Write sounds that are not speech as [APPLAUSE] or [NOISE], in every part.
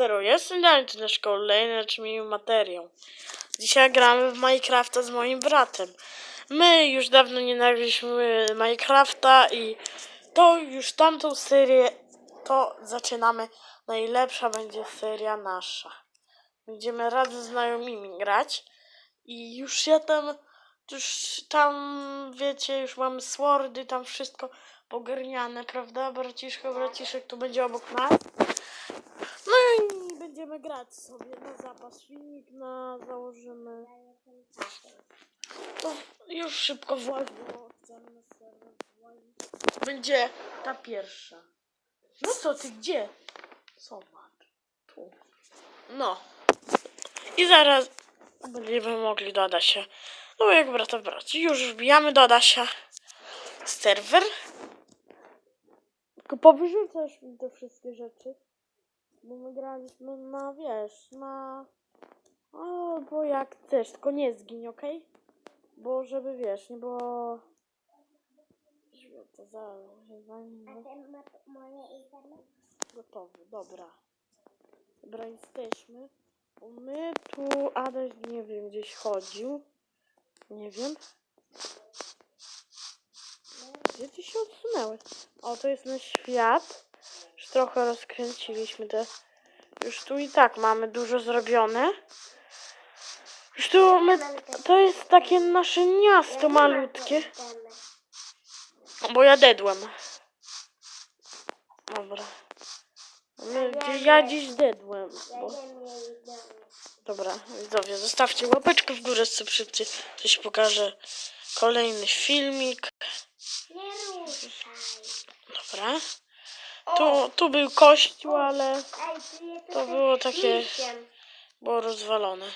Zero, jestem dalej tu na szkole, lecz mi materiał. Dzisiaj gramy w Minecrafta z moim bratem. My już dawno nie Minecrafta i to już tamtą serię to zaczynamy. Najlepsza będzie seria nasza. Będziemy razem z znajomymi grać i już ja tam, już tam wiecie, już mamy swordy, tam wszystko pogarniane, prawda? Braciszko, braciszek tu będzie obok nas. No i będziemy grać sobie na zapas filmik, na założymy. To już szybko właź, bo chcemy na serwer. Będzie ta pierwsza. No co ty, gdzie? Zobacz. Tu. No. I zaraz będziemy mogli do Adasia. No jak brata brać. Już wbijamy do Adasia serwer. Tylko powyrzucasz mi te wszystkie rzeczy. Bo my graliśmy na, wiesz, na... O, bo jak chcesz, tylko nie zgiń, okej? Bo żeby, wiesz, nie było... To za... zanim- moje itemy? Gotowy, dobra. Dobra, jesteśmy. My tu, Adaś, nie wiem, gdzieś chodził. Nie wiem. Gdzie ty się odsunęłeś? O, to jest nasz świat. Już trochę rozkręciliśmy te... Już tu i tak mamy dużo zrobione. Już tu my... To jest takie nasze miasto malutkie. Bo ja dedłem. Dobra. My, ja dziś dedłem. Bo... Dobra, widzowie, zostawcie łapeczkę w górę, co szybciej coś pokażę. Kolejny filmik. Dobra. Tu, tu był kościół, ale to było takie, było rozwalone.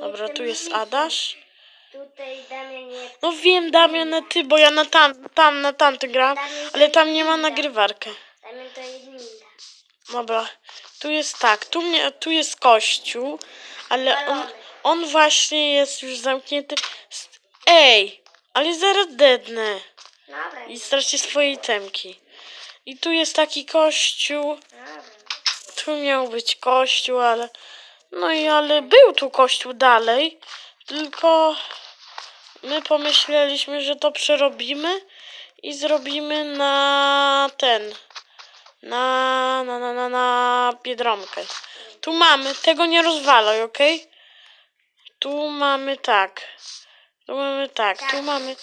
Dobra, tu jest. Adaś. No wiem, Damian, na ty, bo ja na tam, tam, na tamty gram, ale tam nie ma nagrywarkę. Dobra, tu jest tak, tu, mnie, tu jest kościół, ale on, on właśnie jest już zamknięty. Ej, ale zaraz dednę i stracię swoje temki. I tu jest taki kościół, tu miał być kościół, ale... No i ale był tu kościół dalej, tylko my pomyśleliśmy, że to przerobimy i zrobimy na ten, na, na, na, na, na Biedronkę. Tu mamy, tego nie rozwalaj, ok? Tu mamy tak, tu mamy tak, tu mamy,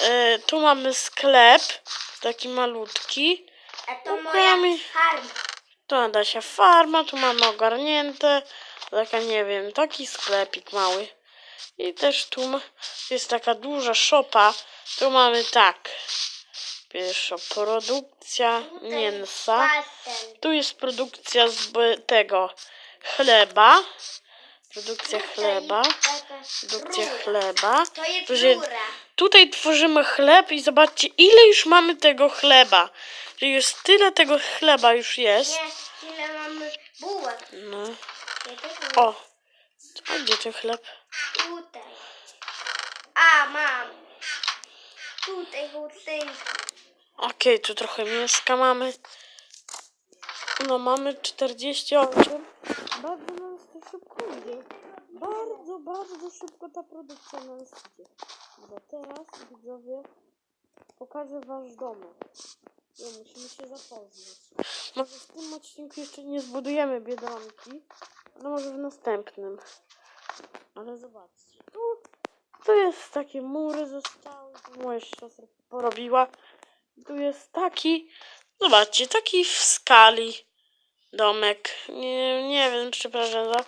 e, tu mamy sklep, taki malutki. A to moja farma. Tu nada się farma, tu mamy ogarnięte. Taka, nie wiem, taki sklepik mały. I też tu jest taka duża szopa. Tu mamy tak. Pierwsza produkcja mięsa. Tu jest produkcja z tego chleba. Produkcja chleba. Produkcja chleba. To jest rura. Tutaj tworzymy chleb i zobaczcie ile już mamy tego chleba. Że jest tyle tego chleba już jest. Nie, ile mamy bułek. No. O! A gdzie ten chleb? Tutaj. A, mam. Tutaj, tutaj. Okej, tu trochę mięska mamy. No, mamy 48. Bardzo nas to szybko idzie. Bardzo, bardzo szybko ta produkcja nas idzie. Bo teraz, widzowie, pokażę wasz domek. Nie, musimy się zapoznać. Może w tym odcinku jeszcze nie zbudujemy Biedronki, ale może w następnym. Ale zobaczcie. Tu, tu jest takie mury zostały, tu moja siostra porobiła. Tu jest taki, zobaczcie, taki w skali domek. Nie, nie wiem, przepraszam. za-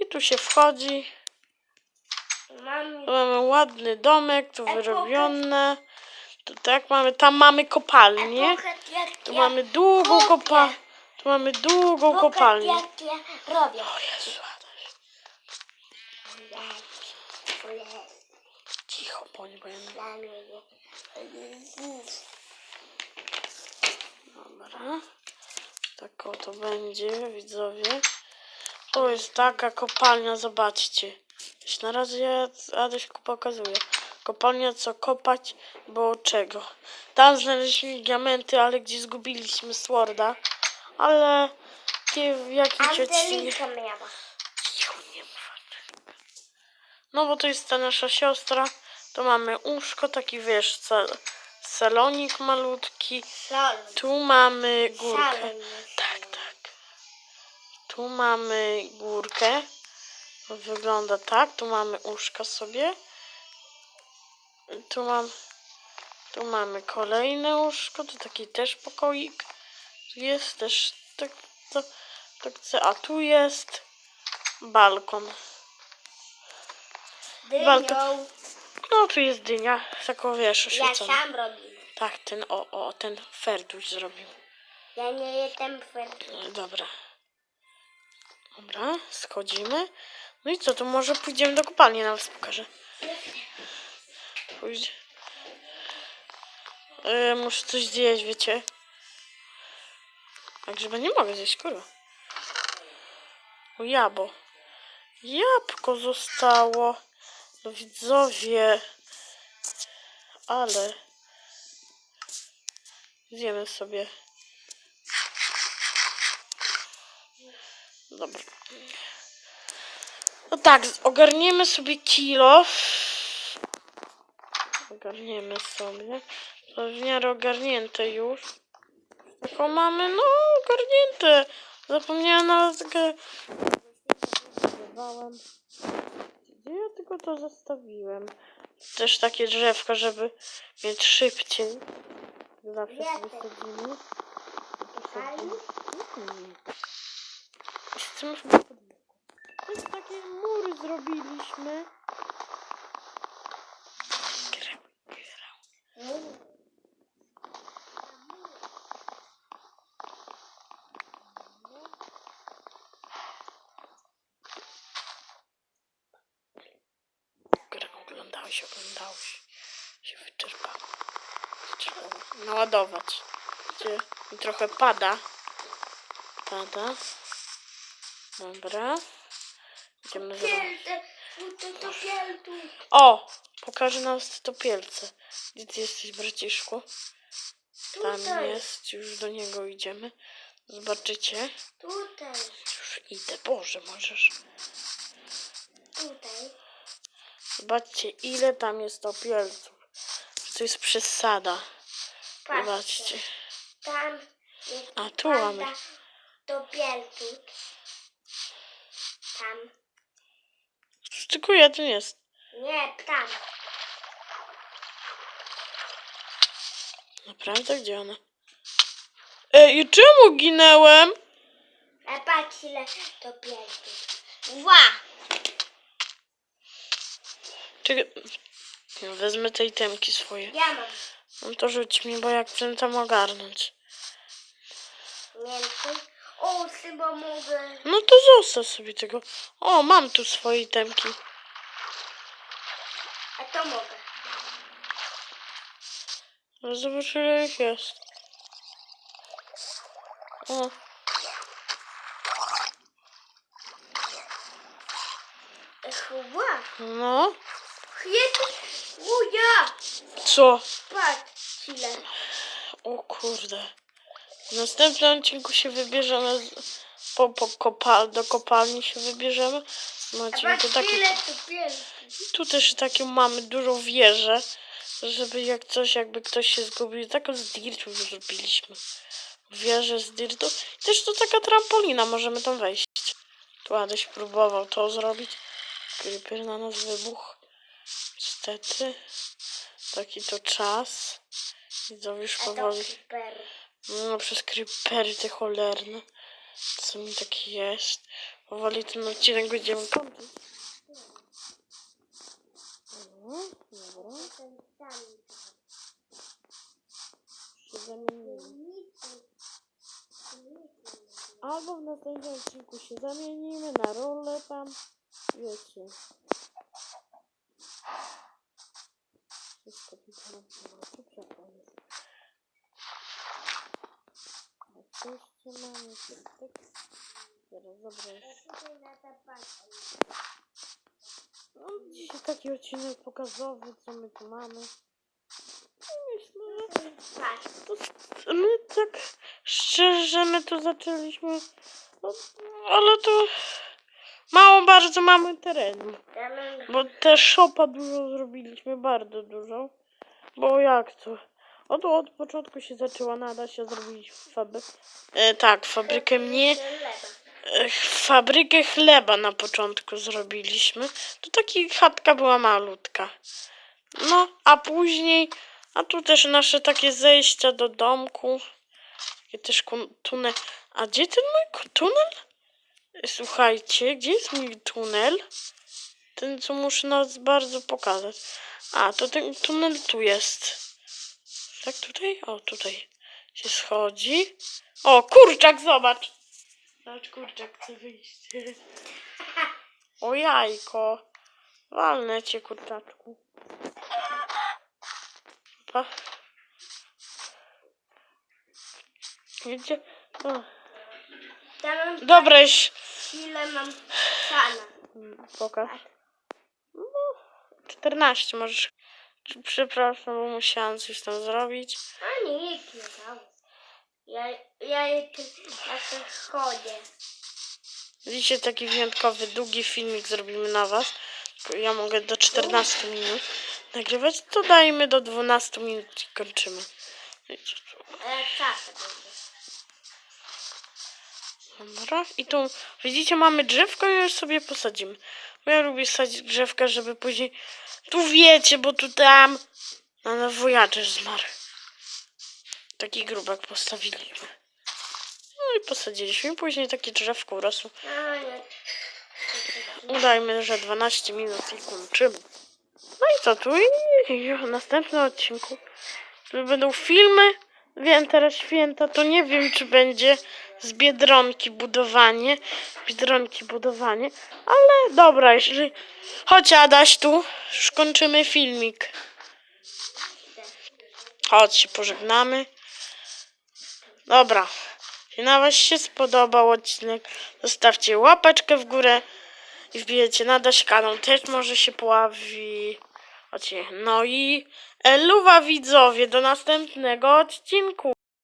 I tu się wchodzi. Tu mamy ładny domek, tu wyrobione. Tu tak mamy, tam mamy kopalnię. Tu mamy długą kopalnię. Tu mamy długą kopalnię. robię. O Jezu. Cicho, bądź, bo ja. Dobra. Tak oto będzie, widzowie. To jest taka kopalnia, zobaczcie. Na razie ja Adaś pokazuje. Kopalnia, co kopać, bo czego. Tam znaleźliśmy diamenty, ale gdzie zgubiliśmy Sworda. Ale Jakie, w miała. Nie mów. No bo to jest ta nasza siostra. To mamy łóżko, taki wiesz, sal, salonik malutki. Tu mamy górkę. Tak, tak. Tu mamy górkę. Wygląda tak. Tu mamy łóżka sobie. Tu mam. Tu mamy kolejne łóżko. Tu taki też pokoik. Tu jest też tak, to, tak, a tu jest balkon. Dynią. No tu jest dynia, taką wiesz, Ja oświecona. sam robię. Tak, ten o, o, ten ferduś zrobił. Ja nie jestem. No, dobra. Dobra, schodzimy. No i co, to może pójdziemy do kopalni, na was pokażę. Pójdź. Yy, muszę coś zjeść, wiecie. A grzyba nie mogę zjeść, kurwa. O jabo. Jabłko zostało. No widzowie. Ale. Zjemy sobie. Dobra. No tak, ogarniemy sobie kilo. Ogarniemy sobie. Pewniary ogarnięte już. Taką mamy, no ogarnięte. Zapomniałam nawet takie... Gdzie ja tylko to zostawiłem? Też takie drzewka, żeby mieć szybciej. Zawsze sobie sadzimy. Chcemy chyba podwórko. Też takie mury zrobiliśmy. Oglądałeś, oglądałeś. Się wyczerpało. Wyczerpało. Naładować. Mi trochę pada. Pada. Dobra. Idziemy. Pielce. To, to. O! Pokażę nam topielce. Gdzie ty jesteś, braciszku? Tam Tutaj. jest, już do niego idziemy. Zobaczycie. Tutaj. Już idę, Boże, możesz. Tutaj. Zobaczcie, ile tam jest topielców. To jest przesada. Zobaczcie. Patrzcie. Tam jest A, tu mamy. do pieltu. Tam. Tylko jeden jest. Nie, tam. Naprawdę? Gdzie one? Ej, i czemu ginęłem? A patrz ile do pieltu. Ła! Czekaj. Wezmę tej temki swoje. Ja mam No to rzuć mi, bo jak chcę tam ogarnąć. miękki. O, chyba mogę. No to zostaw sobie tego. O, mam tu swoje temki. A to mogę. No Zobacz ile ich jest. O, Chyba. no. Jest. Uja! Co? Patrz ile. O kurde. W następnym odcinku się wybierzemy z, po, po kopal, do kopalni się wybierzemy. W A odcinku patrz taki, ile tu też taką mamy dużą wieżę, żeby jak coś, jakby ktoś się zgubił, taką z dirtu już zrobiliśmy. Wieżę z dirtu. I też to taka trampolina, możemy tam wejść. Tu Adaś próbował to zrobić. Creeper na nas wybuchł. Niestety. Taki to czas. Już A to powoli. No przez creepery te cholerne. Co mi taki jest. Powoli ten odcinek będziemy kończyć. Dobra. Się zamienimy. Albo w następnym odcinku się zamienimy na rolę tam. Wiecie. Wszystko tu teraz tu przepalę. Oczywiście mamy tak. Teraz dobra. No, dzisiaj taki odcinek pokazowy, co my tu mamy. I myślę, że to, my tak szczerze, my tu zaczęliśmy No, ale to mało bardzo mamy terenu. Bo też szopa dużo zrobiliśmy, bardzo dużo. Bo jak to? Od, od początku się zaczęła nadać, a zrobiliśmy fabrykę. E, tak, fabrykę mnie. E, Fabrykę chleba na początku zrobiliśmy. To taki chatka była malutka. No, a później, a tu też nasze takie zejścia do domku. Takie też tunel. A gdzie ten mój tunel? E, Słuchajcie, gdzie jest mój tunel? Ten, co muszę nas bardzo pokazać. A, to ten tunel tu jest. Tak tutaj? O, tutaj się schodzi. O, kurczak, zobacz! Zobacz, kurczak chce wyjść. [LAUGHS] O jajko. Walnę cię, kurczaczku. Pa. Wiecie? O. Już ile mam sana. pokaż. No, 14 możesz. Przepraszam, bo musiałam coś tam zrobić. A nikt nie dał. Ja, ja, ja tu chodzę. Dzisiaj taki wyjątkowy, długi filmik zrobimy na Was. Ja mogę do 14 minut nagrywać, to dajmy do 12 minut i kończymy. A jak czasem będzie. Dobra. I tu widzicie, mamy drzewko i już sobie posadzimy. Bo ja lubię sadzić drzewka, żeby później. Tu wiecie, bo tu tam. A na wojaczesz zmarł. Taki grubak postawiliśmy. No i posadziliśmy. Później takie drzewko urosło. Udajmy, że 12 minut i kończymy. No i co tu? I w następnym odcinku będą filmy. Wiem, teraz święta, to nie wiem, czy będzie z Biedronki budowanie. Biedronki budowanie. Ale dobra, jeżeli... Chodź Adaś tu. Już kończymy filmik. Chodź się pożegnamy. Dobra. Jeśli na Was się spodobał odcinek, zostawcie łapeczkę w górę i wbijecie na Daś kanał. Też może się pojawi. No i eluwa widzowie do następnego odcinku.